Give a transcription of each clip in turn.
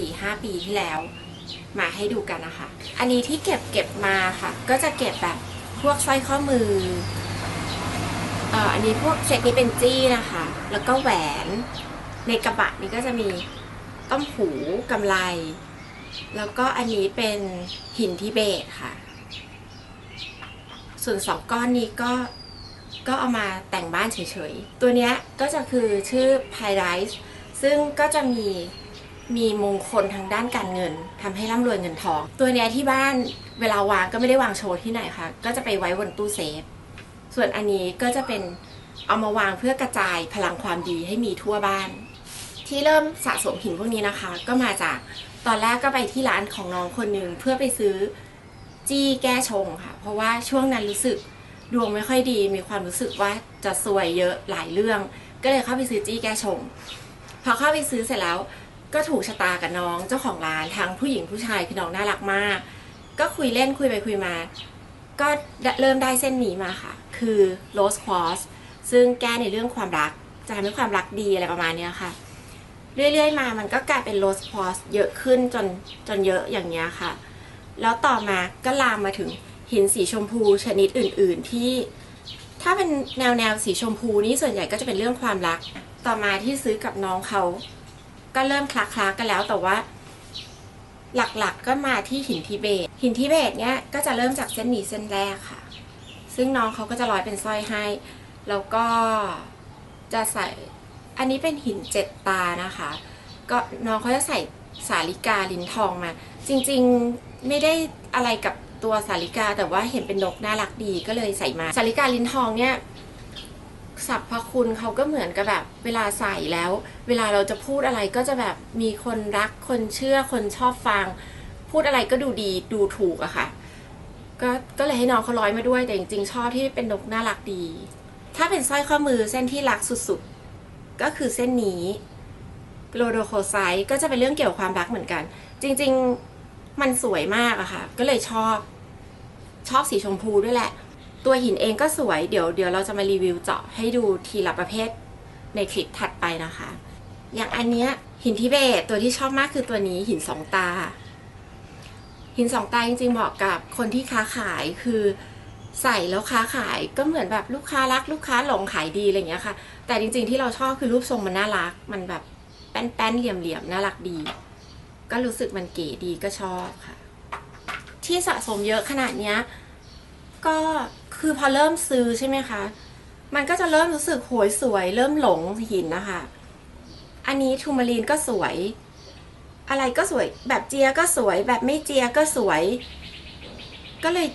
ประมาณ4-5 ปีที่แล้ว มาให้ดูกันนะคะ อันนี้ที่เก็บเก็บมาค่ะ ก็จะเก็บแบบพวกสร้อยข้อมือเอ่ออันนี้พวกเซตนี้เป็นจี้นะคะ แล้วก็แหวนในกระบะนี้ก็จะมีต้มหูกำไล แล้วก็อันนี้เป็นหินทิเบตค่ะ ส่วนสองก้อนนี้ก็ก็เอามาแต่งบ้านเฉยๆ ตัวเนี้ยก็จะคือชื่อ p y r i s e ซึ่งก็จะมี มีมงคลทางด้านการเงินทำให้ร่ำรวยเงินทอง ตัวเนี้ยที่บ้านเวลาวางก็ไม่ได้วางโชว์ที่ไหนค่ะ ก็จะไปไว้บนตู้เซฟ ส่วนอันนี้ก็จะเป็นเอามาวางเพื่อกระจายพลังความดีให้มีทั่วบ้าน ที่เริ่มสะสมหินพวกนี้นะคะ ก็มาจากตอนแรกก็ไปที่ร้านของน้องคนหนึ่งเพื่อไปซื้อจี้แก้ชงค่ะ เพราะว่าช่วงนั้นรู้สึกดวงไม่ค่อยดี มีความรู้สึกว่าจะซวยเยอะหลายเรื่อง ก็เลยเข้าไปซื้อจี้แก้ชง พอเข้าไปซื้อเสร็จแล้ว ก็ถูกชะตากับน้องเจ้าของร้านทั้งผู้หญิงผู้ชายคือน้องน่ารักมาก ก็คุยเล่นคุยไปคุยมา ก็เริ่มได้เส้นนี้มาค่ะ คือ rose quartz ซึ่งแก้ในเรื่องความรักจะทำให้ความรักดีอะไรประมาณนี้ค่ะ เรื่อยๆมามันก็กลายเป็น rose quartz เยอะขึ้นจนจนเยอะอย่างเงี้ยค่ะ แล้วต่อมาก็ลามมาถึงหินสีชมพูชนิดอื่น ๆ ที่ ถ้าเป็นแนวแนวสีชมพูนี่ส่วนใหญ่ก็จะเป็นเรื่องความรัก ต่อมาที่ซื้อกับน้องเขา ก็เริ่มคลาคลากันแล้วแต่ว่า หลักๆก็มาที่หินทิเบต หินทิเบตเนี่ยก็จะเริ่มจากเส้นหนีเส้นแรกค่ะ ซึ่งน้องเขาก็จะร้อยเป็นสร้อยให้ แล้วก็จะใส่อันนี้เป็นหินเจ็ดตานะคะ ก็น้องเขาจะใส่สาลิกาลิ้นทองมา จริงๆไม่ได้อะไรกับตัวสาลิกาแต่ว่าเห็นเป็นนกน่ารักดีก็เลยใส่มาสาลิกาลิ้นทองเนี่ย สรรพคุณเขาก็เหมือนกับแบบเวลาใส่แล้ว เวลาเราจะพูดอะไรก็จะแบบมีคนรักคนเชื่อคนชอบฟัง พูดอะไรก็ดูดีดูถูกอะค่ะ ก็ก็เลยให้น้องเขาร้อยมาด้วยแต่จริงๆชอบที่เป็นนกน่ารักดี ถ้าเป็นสร้อยข้อมือเส้นที่รักสุดๆ ก็คือเส้นนี้โลโดโคไซก็จะเป็นเรื่องเกี่ยวกับความรักเหมือนกัน จริง ๆมันสวยมากอะค่ะ ก็เลยชอบ ชอบสีชมพูด้วยแหละ ตัวหินเองก็สวยเดี๋ยวเดี๋ยวเราจะมารีวิวเจาะให้ดูทีละประเภทในคลิปถัดไปนะคะ อย่างอันเนี้ยหินทิเบตตัวที่ชอบมากคือตัวนี้หินสองตา หินสองตาจริงๆเหมาะกับคนที่ค้าขายคือใส่แล้วค้าขายก็เหมือนแบบลูกค้ารักลูกค้าหลงขายดีอะไรเงี้ยค่ะ แต่จริงๆที่เราชอบคือรูปทรงมันน่ารัก มันแบบแป้นๆเหลี่ยมๆน่ารักดี ก็รู้สึกมันเก๋ดีก็ชอบค่ะ ที่สะสมเยอะขนาดเนี้ยก็ คือพอเริ่มซื้อใช่ไหมคะ มันก็จะเริ่มรู้สึกโหยสวย เริ่มหลงหินนะคะ อันนี้ทูมารีนก็สวย อะไรก็สวย แบบเจียก็สวย แบบไม่เจียก็สวย ก็เลย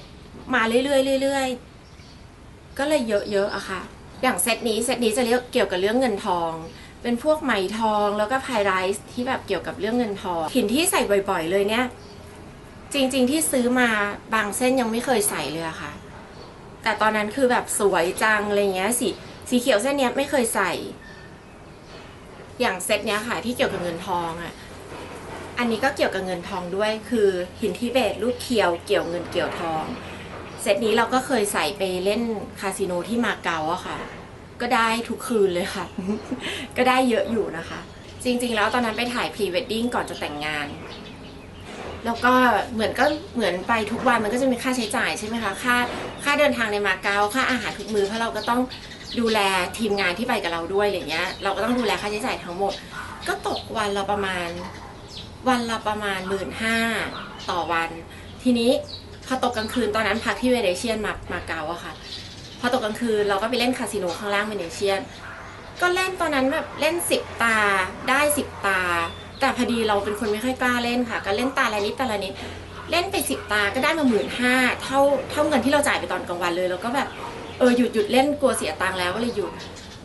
มาเรื่อยๆเรื่อยๆก็เลยเยอะๆอะค่ะ อย่างเซตนี้เซตนี้จะเรียกเกี่ยวกับเรื่องเงินทอง เป็นพวกไหมทองแล้วก็ไพไรส์ที่แบบเกี่ยวกับเรื่องเงินทองหินที่ใส่บ่อยๆ เลยเนี่ย จริง ๆ ที่ซื้อมาบางเส้นยังไม่เคยใส่เลยอะค่ะ แต่ตอนนั้นคือแบบสวยจังอะไรเงี้ยสีสีเขียวเส้นเนี้ยไม่เคยใส่ อย่างเซตเนี้ยค่ะที่เกี่ยวกับเงินทองอะอันนี้ก็เกี่ยวกับเงินทองด้วยคือหินทิเบตรูปเคียวเกี่ยวเงินเกี่ยวทอง เซตนี้เราก็เคยใส่ไปเล่นคาสิโนที่มาเก๊าอะค่ะ ก็ได้ทุกคืนเลยค่ะ ก็ได้เยอะอยู่นะคะ จริงๆ แล้วตอนนั้นไปถ่ายพรีเวดดิ้งก่อนจะแต่งงาน แล้วก็เหมือนก็เหมือนไปทุกวันมันก็จะมีค่าใช้จ่ายใช่ไหมคะค่าค่าเดินทางในมาเก๊าค่าอาหารทุกมือเพราะเราก็ต้องดูแลทีมงานที่ไปกับเราด้วยอะไรเงี้ย เราก็ต้องดูแลค่าใช้จ่ายทั้งหมด ก็ตกวันละประมาณ วันละประมาณหมื่นห้าต่อวัน ทีนี้พอตกกลางคืนตอนนั้นพักที่เวเนเชียนมามาเก๊าอะค่ะพอตกกลางคืนเราก็ไปเล่นคาสิโนข้างล่างเวเนเชียน ก็เล่นตอนนั้นแบบเล่นสิบตาได้สิบตา แต่พอดีเราเป็นคนไม่ค่อยกล้าเล่นค่ะ ก็เล่นตาละนิดตาละนิด เล่นไปสิบตาก็ได้มาหมื่นห้าเท่าเท่าเงินที่เราจ่ายไปตอนกลางวันเลย แล้วก็แบบเออหยุดหยุดเล่นกลัวเสียตังค์แล้วก็เลยหยุด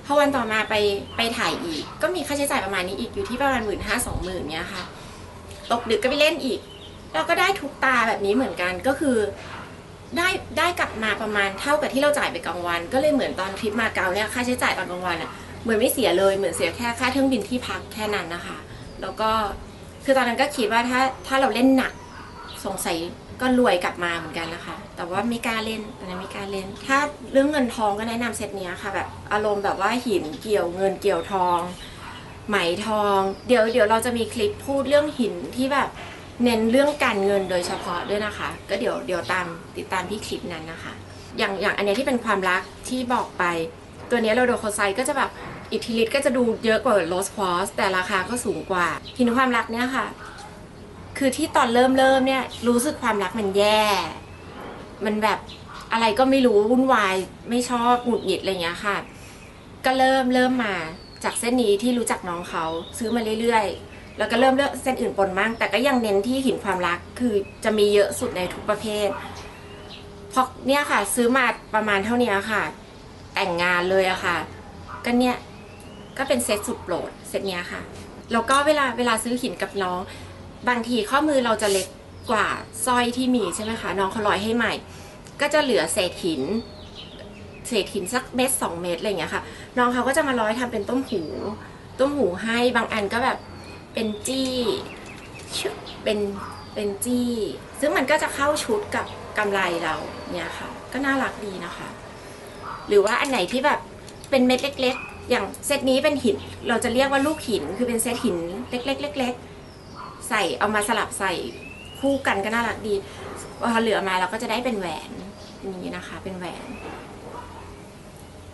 พอวันต่อมาไปไปถ่ายอีก ก็มีค่าใช้จ่ายประมาณนี้อีกอยู่ที่ประมาณหมื่นห้าสองหมื่นเนี้ยค่ะ ตกดึกก็ไปเล่นอีก เราก็ได้ทุกตาแบบนี้เหมือนกันก็คือได้ได้กลับมาประมาณเท่ากับที่เราจ่ายไปกลางวัน ก็เลยเหมือนตอนทริปมาเก๊าเนี่ยค่าใช้จ่ายตอนกลางวันอะเหมือนไม่เสียเลยเหมือนเสียแค่ค่าเครื่องบินที่พักแค่นั้นนะคะ แล้วก็คือตอนนั้นก็คิดว่าถ้าถ้าเราเล่นหนักสงสัยก็รวยกลับมาเหมือนกันนะคะ แต่ว่าไม่กล้าเล่นตอนนั้นไม่กล้าเล่น ถ้าเรื่องเงินทองก็แนะนำเซตเนี้ยค่ะแบบอารมณ์แบบว่าหินเกี่ยวเงินเกี่ยวทอง ไหมทอง เดี๋ยวเดี๋ยวเราจะมีคลิปพูดเรื่องหินที่แบบเน้นเรื่องการเงินโดยเฉพาะด้วยนะคะ ก็เดี๋ยวเดี๋ยวตามติดตามที่คลิปนั้นนะคะ อย่างอย่างอันเนี้ยที่เป็นความรักที่บอกไป ตัวเนี้ยโรโดโคไซก็จะแบบ อิทธิฤทธิ์ก็จะดูเยอะกว่าโรสควอสแต่ราคาก็สูงกว่าหินความรักเนี่ยค่ะ คือที่ตอนเริ่มเริ่มเนี่ยรู้สึกความรักมันแย่ มันแบบอะไรก็ไม่รู้วุ่นวายไม่ชอบหงุดหงิดอะไรอย่างเงี้ยค่ะ ก็เริ่มเริ่มมาจากเส้นนี้ที่รู้จักน้องเขาซื้อมาเรื่อยๆ แล้วก็เริ่มเลือกเส้นอื่นปนมั่งแต่ก็ยังเน้นที่หินความรักคือจะมีเยอะสุดในทุกประเภทเพราะเนี่ยค่ะ ซื้อมาประมาณเท่านี้ค่ะ แต่งงานเลยอะค่ะ ก็เนี่ย ก็เป็นเซตสุดโปรดเซตเนี้ยค่ะ แล้วก็เวลาเวลาซื้อหินกับน้อง บางทีข้อมือเราจะเล็กกว่าสร้อยที่มีใช่ไหมคะน้องเขาร้อยให้ใหม่ ก็จะเหลือเศษหิน เศษหินสักเม็ดสองเม็ดอะไรอย่างเงี้ยค่ะน้องเขาก็จะมาร้อยทำเป็นต้มหู ต้มหูให้บางอันก็แบบเป็นจี้เป็นเป็นจี้ ซึ่งมันก็จะเข้าชุดกับกำไรเราเนี่ยค่ะ ก็น่ารักดีนะคะ หรือว่าอันไหนที่แบบเป็นเม็ดเล็ก อย่างเซตนี้เป็นหินเราจะเรียกว่าลูกหินคือเป็นเซตหินเล็กๆเล็กๆใส่เอามาสลับใส่คู่กันก็น่ารักดีพอเหลือมาเราก็จะได้เป็นแหวนนอย่างนี้นะคะ เป็นแหวน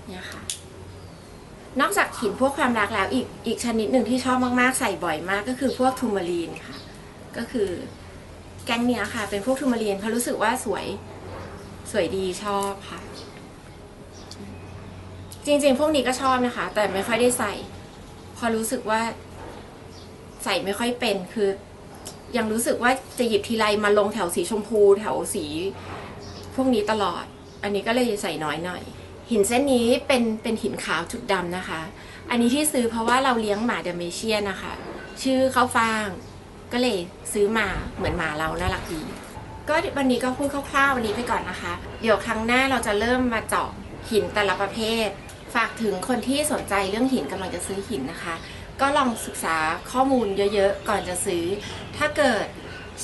เนี่ยค่ะนอกจากหินพวกความรักแล้วอีกอีกชนิดหนึ่งที่ชอบมากๆ ใส่บ่อยมาก ก็คือพวกทูมารีนค่ะ ก็คือแก๊งเนี้ยค่ะ เป็นพวกทูมารีนเพราะรู้สึกว่าสวยสวยดีชอบค่ะ จริงๆ พวกนี้ก็ชอบนะคะ แต่ไม่ค่อยได้ใส่ พอรู้สึกว่า ใส่ไม่ค่อยเป็นคือ ยังรู้สึกว่าจะหยิบทีไรมาลงแถวสีชมพูแถวสี พวกนี้ตลอด อันนี้ก็เลยใส่น้อยหน่อย หินเส้นนี้เป็นเป็นหินขาวจุดดำนะคะ อันนี้ที่ซื้อเพราะว่าเราเลี้ยงหมาเดเมเชียนนะคะ ชื่อข้าวฟ่าง ก็เลยซื้อมาเหมือนหมาเราน่ารักดีก็วันนี้ก็พูดคร่าวๆวันนี้ไปก่อนนะคะ เดี๋ยวครั้งหน้าเราจะเริ่มมาเจาะหินแต่ละประเภท ฝากถึงคนที่สนใจเรื่องหินกำลังจะซื้อหินนะคะ ก็ลองศึกษาข้อมูลเยอะๆ ก่อนจะซื้อ ถ้าเกิด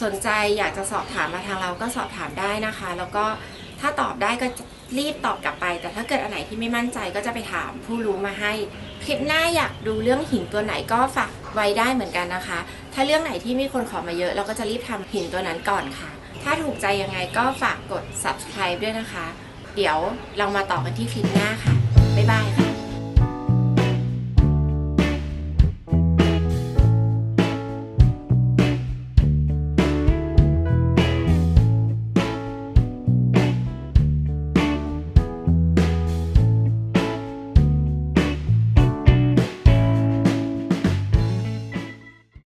สนใจอยากจะสอบถามมาทางเราก็สอบถามได้นะคะ แล้วก็ถ้าตอบได้ก็รีบตอบกลับไป แต่ถ้าเกิดอันไหนที่ไม่มั่นใจก็จะไปถามผู้รู้มาให้ คลิปหน้าอยากดูเรื่องหินตัวไหนก็ฝากไว้ได้เหมือนกันนะคะ ถ้าเรื่องไหนที่มีคนขอมาเยอะ เราก็จะรีบทำหินตัวนั้นก่อนค่ะ ถ้าถูกใจยังไงก็ฝากกด subscribe ด้วยนะคะ เดี๋ยวเรามาต่อกันที่คลิปหน้าค่ะ บ๊ายบายค่ะ